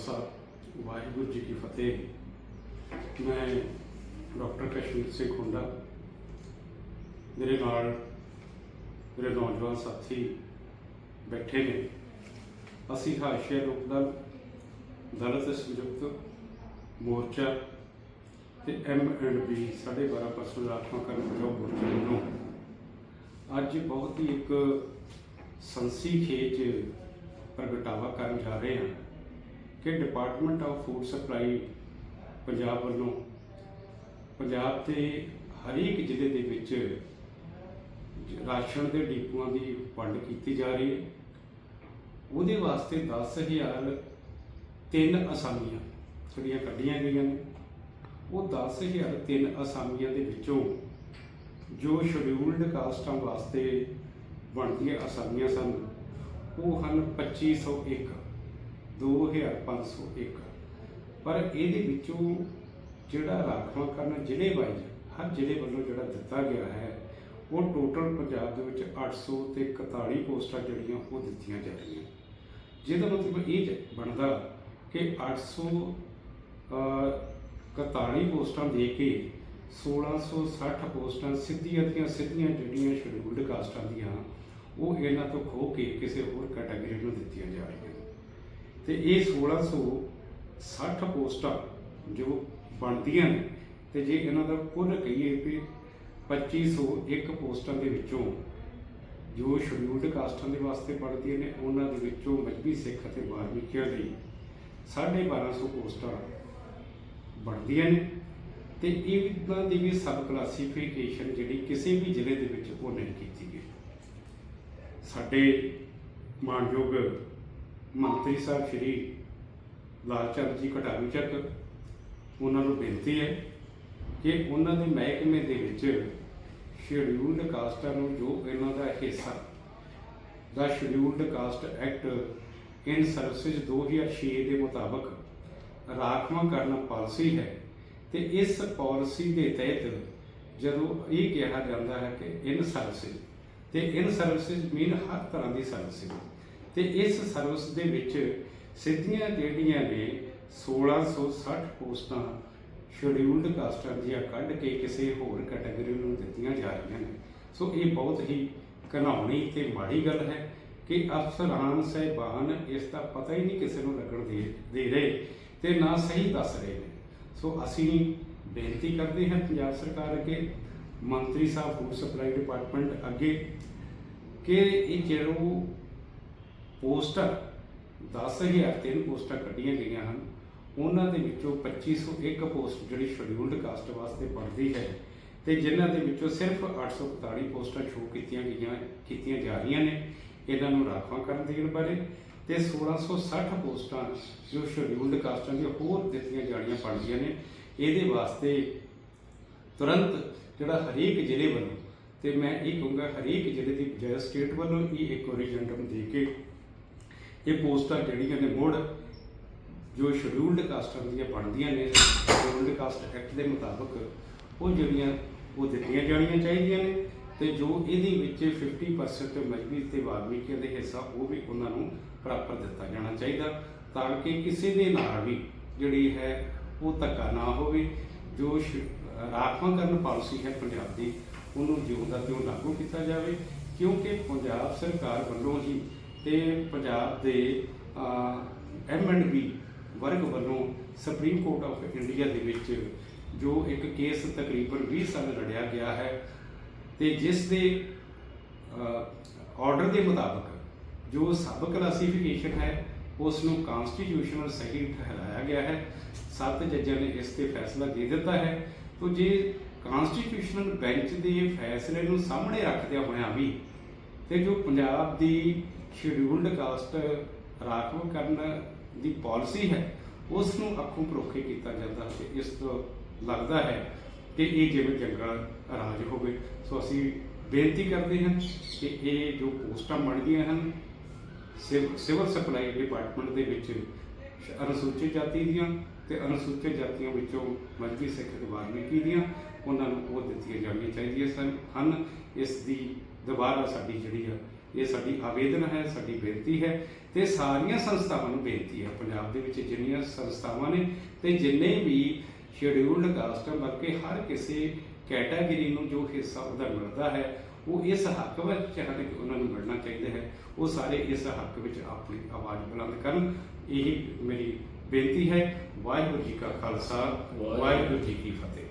ਖਾਲਸਾ, ਵਾਹਿਗੁਰੂ ਜੀ ਕੀ ਫਤਿਹ। ਮੈਂ ਡਾਕਟਰ ਕਸ਼ਮੀਰ ਸਿੰਘ ਖੁੰਡਾ, ਮੇਰੇ ਨਾਲ ਮੇਰੇ ਨੌਜਵਾਨ ਸਾਥੀ ਬੈਠੇ ਨੇ। ਅਸੀਂ ਹਾਸ਼ੀਆ ਲੋਕ ਦਲ, ਦਲਿਤ ਸੰਯੁਕਤ ਮੋਰਚਾ ਤੇ ਐਮ ਐਂਡ ਬੀ 12.5% ਰਾਖਵਾਂਕਰਨ ਬਚਾਓ ਮੋਰਚੇ ਵੱਲੋਂ ਅੱਜ ਬਹੁਤ ਹੀ ਇੱਕ ਸੰਸੀ ਖੇਜ ਪ੍ਰਗਟਾਵਾ ਕਰਨ ਜਾ ਰਹੇ ਹਾਂ। ਕਿ department of food supply Punjab ਵੱਲੋਂ ਪੰਜਾਬ ਦੇ ਹਰੇਕ ਜ਼ਿਲ੍ਹੇ ਦੇ ਵਿੱਚ ਰਾਸ਼ਨ ਦੇ ਡਿਪੂਆਂ ਦੀ ਵੰਡ ਕੀਤੀ ਜਾ ਰਹੀ ਹੈ। ਉਹਦੇ ਵਾਸਤੇ 10000 ਤਿੰਨ ਅਸਾਮੀਆਂ ਜਿਹੜੀਆਂ ਕੱਢੀਆਂ ਗਈਆਂ ਨੇ। ਉਹ 10000 ਤਿੰਨ ਅਸਾਮੀਆਂ ਦੇ ਵਿੱਚੋਂ ਜੋ ਸ਼ਡਿਊਲਡ ਕਾਸਟਾਂ ਵਾਸਤੇ ਬਣਦੀਆਂ ਅਸਾਮੀਆਂ ਸਨ, ਉਹ ਹਨ 2501 2501 ਪਰ ਇਹਦੇ ਵਿੱਚੋਂ ਜਿਹੜਾ ਰਾਖਵਾਂ ਕਰਨ ਜ਼ਿਲ੍ਹੇ ਵਾਈਜ਼ ਹਰ ਜ਼ਿਲ੍ਹੇ ਵੱਲੋਂ ਜਿਹੜਾ ਦਿੱਤਾ ਗਿਆ ਹੈ ਉਹ ਟੋਟਲ ਪੰਜਾਬ ਦੇ ਵਿੱਚ 800 ਤੇ 41 ਪੋਸਟਾਂ ਜਿਹੜੀਆਂ ਉਹ ਦਿੱਤੀਆਂ ਜਾ ਰਹੀਆਂ। ਜਿਹਦਾ ਮਤਲਬ ਇਹ ਜ- ਬਣਦਾ ਕਿ 800 ਅ, 41 ਪੋਸਟਾਂ ਦੇ ਕੇ 1660 ਪੋਸਟਾਂ ਸਿੱਧੀਆਂ ਦੀਆਂ ਸਿੱਧੀਆਂ ਜਿਹੜੀਆਂ ਸ਼ਡਿਊਲਡ ਕਾਸਟਾਂ ਦੀਆਂ ਉਹ ਇਹਨਾਂ ਤੋਂ ਖੋ ਕੇ ਕਿਸੇ ਹੋਰ ਕੈਟਾਗਰੀ ਨੂੰ ਦਿੱਤੀਆਂ ਜਾ ਰਹੀਆਂ। ਤੇ ਇਹ 1660 ਪੋਸਟਾਂ ਜੋ ਬਣਦੀਆਂ ਨੇ, ਤੇ ਜੇ ਇਹਨਾਂ ਦਾ ਕੁੱਲ ਕਹੀਏ ਕਿ 2501 ਪੋਸਟਾਂ ਦੇ ਵਿੱਚੋਂ ਜੋ ਸ਼ਡਿਊਲਡ ਕਾਸਟਾਂ ਦੇ ਵਾਸਤੇ ਬਣਦੀਆਂ ਨੇ, ਉਹਨਾਂ ਦੇ ਵਿੱਚੋਂ ਮਜਬੀ ਸਿੱਖ ਅਤੇ ਵਾਰਮਿਕੀਆਂ ਲਈ 1250 ਪੋਸਟਾਂ ਬਣਦੀਆਂ ਨੇ। ਤੇ ਇਹਨਾਂ ਦੀ ਵੀ ਸਬ ਕਲਾਸੀਫਿਕੇਸ਼ਨ ਜਿਹੜੀ ਕਿਸੇ ਵੀ ਜ਼ਿਲ੍ਹੇ ਦੇ ਵਿੱਚ ਉਹ ਨਹੀਂ ਕੀਤੀ ਗਈ। ਸਾਡੇ ਮਾਨਯੋਗ ਮੰਤਰੀ ਸਾਹਿਬ ਸ਼੍ਰੀ ਲਾਲਚੰਦ ਜੀ ਕਟਾਰੂ ਚੱਕ। ਉਹਨਾਂ ਨੂੰ ਬੇਨਤੀ ਹੈ ਕਿ ਉਹਨਾਂ ਦੇ ਮਹਿਕਮੇ ਦੇ ਵਿੱਚ ਸ਼ਡਿਊਲਡ ਕਾਸਟਾਂ ਨੂੰ ਜੋ ਇਹਨਾਂ ਦਾ ਹਿੱਸਾ ਦਾ scheduled caste act in services 2006 ਦੇ ਮੁਤਾਬਕ ਰਾਖਵਾਂ ਰਾਖਵਾਂਕਰਨ ਪਾਲਿਸੀ ਹੈ ਤੇ ਇਸ ਪਾਲਿਸੀ ਦੇ ਤਹਿਤ ਜਦੋਂ ਇਹ ਕਿਹਾ ਜਾਂਦਾ ਹੈ ਕਿ ਇਨ ਸਰਵਿਸਿਜ਼ ਤੇ ਇਨ ਸਰਵਿਸਿਜ਼ ਮੀਨ ਹਰ ਤਰ੍ਹਾਂ ਦੀ ਸਰਵਿਸਿਜ਼ ਤੇ ਇਸ ਸਰਵਿਸ ਦੇ ਵਿੱਚ ਸਿੱਧੀਆਂ ਜਿਹੜੀਆਂ ਨੇ 1660 ਪੋਸਟਾਂ ਸ਼ਡਿਊਲਡ ਕਾਸਟਾਂ ਦੀਆਂ ਕੱਢ ਕੇ ਕਿਸੇ ਹੋਰ ਕੈਟਾਗਰੀ ਨੂੰ ਦਿੱਤੀਆਂ ਜਾ ਰਹੀਆਂ ਨੇ। ਸੋ ਇਹ ਬਹੁਤ ਹੀ ਘਨਾਉਣੀ ਤੇ ਮਾੜੀ ਗੱਲ ਹੈ ਕਿ ਅਫਸਰਾਨ ਸਹਿਬਾਨ ਇਸ ਦਾ ਪਤਾ ਹੀ ਨਹੀਂ ਕਿਸੇ ਨੂੰ ਲੱਗਣ ਦੇ ਦੇ ਰਹੇ ਤੇ ਨਾ ਸਹੀ ਦੱਸ ਰਹੇ ਨੇ। ਸੋ ਅਸੀਂ ਬੇਨਤੀ ਕਰਦੇ ਹਾਂ ਪੰਜਾਬ ਸਰਕਾਰ ਅੱਗੇ, ਮੰਤਰੀ ਸਾਹਿਬ ਫੂਡ ਸਪਲਾਈ ਡਿਪਾਰਟਮੈਂਟ ਅੱਗੇ, ਕਿ ਇਹ ਜਿਹੜੋ ਪੋਸਟਰ 10000 ਤਿੰਨ ਪੋਸਟਾਂ ਕੱਢੀਆਂ ਗਈਆਂ ਹਨ। ਉਹਨਾਂ ਦੇ ਵਿੱਚੋਂ 2501 ਪੋਸਟ ਜਿਹੜੀ ਸ਼ਡਿਊਲਡ ਕਾਸਟ ਵਾਸਤੇ ਬਣਦੀ ਹੈ ਤੇ ਜਿਨ੍ਹਾਂ ਦੇ ਵਿੱਚੋਂ ਸਿਰਫ 841 ਪੋਸਟਾਂ ਸ਼ੋਅ ਕੀਤੀਆਂ ਗਈਆਂ, ਕੀਤੀਆਂ ਜਾ ਰਹੀਆਂ ਨੇ। ਇਹਨਾਂ ਨੂੰ ਰਾਖਵਾਂ ਕਰਨ ਦੇਣ ਬਾਰੇ ਤੇ 1660 ਪੋਸਟਾਂ ਜੋ ਸ਼ਡਿਊਲਡ ਕਾਸਟਾਂ ਦੀਆਂ ਹੋਰ ਦਿੱਤੀਆਂ ਜਾਣੀਆਂ ਬਣਦੀਆਂ ਨੇ। ਇਹਦੇ ਵਾਸਤੇ ਤੁਰੰਤ ਜਿਹੜਾ ਹਰੇਕ ਜ਼ਿਲ੍ਹੇ ਵੱਲੋਂ, ਤੇ ਮੈਂ ਇਹ ਕਹੂੰਗਾ ਹਰੇਕ ਜ਼ਿਲ੍ਹੇ ਦੀ ਬਜਾਏ ਸਟੇਟ ਵੱਲੋਂ ਇਹ ਇੱਕ ਓਰੀਜੈਂਟਮ ਦੇ ਕੇ ਇਹ ਪੋਸਟਾਂ ਜਿਹੜੀਆਂ ਨੇ ਮੁੜ ਜੋ ਸ਼ਡਿਊਲਡ ਕਾਸਟਾਂ ਦੀਆਂ ਬਣਦੀਆਂ ਨੇ ਸ਼ਡਿਊਲਡ ਕਾਸਟ ਐਕਟ ਦੇ ਮੁਤਾਬਕ ਉਹ ਜਿਹੜੀਆਂ ਉਹ ਦਿੱਤੀਆਂ ਜਾਣੀਆਂ ਚਾਹੀਦੀਆਂ ਨੇ ਤੇ ਜੋ ਇਹਦੇ ਵਿੱਚ 50% ਮਜਬੀ ਤੇ ਵਾਲਮੀਕੀਆਂ ਦੇ ਹਿੱਸਾ ਉਹ ਵੀ ਉਹਨਾਂ ਨੂੰ ਪ੍ਰਾਪਤ ਦਿੱਤਾ ਜਾਣਾ ਚਾਹੀਦਾ ਤਾਂ ਕਿ ਕਿਸੇ ਦੇ ਨਾਲ ਵੀ ਜਿਹੜੀ ਹੈ ਉਹ ਧੱਕਾ ਨਾ ਹੋਵੇ, ਜੋ ਸ਼- ਰਾਖਵਾਂਕਰਨ ਪਾਲਿਸੀ ਹੈ ਪੰਜਾਬ ਦੀ ਉਹਨੂੰ ਜਿਉਂ ਦਾ ਤਿਉਂ ਲਾਗੂ ਕੀਤਾ ਜਾਵੇ ਕਿਉਂਕਿ ਪੰਜਾਬ ਸਰਕਾਰ ਵੱਲੋਂ ਹੀ ਤੇ ਪੰਜਾਬ ਦੇ ਐਮ ਐਂਡ ਬੀ ਵਰਗ ਵੱਲੋਂ ਸੁਪਰੀਮ ਕੋਰਟ ਆਫ ਇੰਡੀਆ ਦੇ ਵਿੱਚ ਜੋ ਇੱਕ ਕੇਸ ਤਕਰੀਬਨ 20 ਸਾਲ ਲੜਿਆ ਗਿਆ ਹੈ ਤੇ ਜਿਸ ਦੇ ਆਰਡਰ ਦੇ ਮੁਤਾਬਕ ਜੋ ਸਬ ਕਲਾਸੀਫਿਕੇਸ਼ਨ ਹੈ ਉਸ ਨੂੰ ਕਨਸਟੀਟਿਊਸ਼ਨਲ ਸਹੀ ਠਹਿਰਾਇਆ ਗਿਆ ਹੈ। ਸੱਤ ਜੱਜਾਂ ਨੇ ਇਸ ਤੇ ਫੈਸਲਾ ਦੇ ਦਿੱਤਾ ਹੈ। ਤੋ ਜੇ ਕਨਸਟੀਟਿਊਸ਼ਨਲ ਬੈਂਚ ਦੇ ਫੈਸਲੇ ਨੂੰ ਸਾਹਮਣੇ ਰੱਖਦਿਆਂ ਹੋਇਆਂ ਵੀ ਤੇ ਜੋ ਪੰਜਾਬ ਦੀ ਸ਼ਡਿਊਲਡ ਕਾਸਟ ਰਾਖਵ ਕਰਨ ਦੀ ਪਾਲਿਸੀ ਹੈ ਉਸ ਨੂੰ ਅੱਖੋਂ ਪਰੋਖੇ ਕੀਤਾ ਜਾਂਦਾ ਹੈ ਇਸ ਤੋਂ ਲੱਗਦਾ ਹੈ ਕਿ ਇਹ ਜਿਵੇਂ ਜੰਗਲ ਰਾਜ ਹੋਵੇ। ਸੋ ਅਸੀਂ ਬੇਨਤੀ ਕਰਦੇ ਹਾਂ ਕਿ ਇਹ ਜੋ ਪੋਸਟਾਂ ਬਣਦੀਆਂ ਹਨ, ਸਿਵ- ਸਿਵਲ ਸਪਲਾਈ ਡਿਪਾਰਟਮੈਂਟ ਦੇ ਵਿੱਚ ਅਨੁਸੂਚਿਤ ਜਾਤੀ ਦੀਆਂ ਤੇ ਅਨੁਸੂਚਿਤ ਜਾਤੀਆਂ ਵਿੱਚੋਂ ਮਜਬੀ ਸਿੱਖ ਤੇ ਵਾਲਮੀਕੀ ਦੀਆਂ ਉਹਨਾਂ ਨੂੰ ਉਹ ਦਿੱਤੀਆਂ ਜਾਣੀਆਂ ਚਾਹੀਦੀਆਂ ਸਨ, ਹਨ। ਇਸ ਦੀ ਦੁਬਾਰਾ ਸਾਡੀ ਜਿਹੜੀ ਆ ਇਹ ਸਾਡੀ ਆਵੇਦਨ ਹੈ ਸਾਡੀ ਬੇਨਤੀ ਹੈ ਤੇ ਸਾਰੀਆਂ ਸੰਸਥਾਵਾਂ ਨੂੰ ਬੇਨਤੀ ਹੈ। ਪੰਜਾਬ ਦੇ ਵਿੱਚ ਜਿੰਨੀਆਂ ਸੰਸਥਾਵਾਂ ਨੇ ਤੇ ਜਿੰਨੇ ਵੀ ਸ਼ਡਿਊਲਡ ਕਾਸਟ ਬਲਕਿ ਹਰ ਕਿਸੇ ਕੈਟਾਗਰੀ ਨੂੰ ਜੋ ਹਿੱਸਾ ਉਹਦਾ ਮਿਲਦਾ ਹੈ ਉਹ ਇਸ ਹੱਕ ਵਿੱਚ ਚਾਹਤੇ ਕਿ ਉਹਨਾਂ ਨੂੰ ਮਿਲਣਾ ਚਾਹੀਦਾ ਹੈ। ਉਹ ਸਾਰੇ ਇਸ ਹੱਕ ਵਿੱਚ ਆਪਣੀ ਆਵਾਜ਼ ਬੁਲੰਦ ਕਰਨ। ਇਹੀ ਮੇਰੀ ਬੇਨਤੀ ਹੈ। ਵਾਹਿਗੁਰੂ ਜੀ ਕਾ ਖਾਲਸਾ ਵਾਹਿਗੁਰੂ ਜੀ ਕੀ ਫਤਿਹ।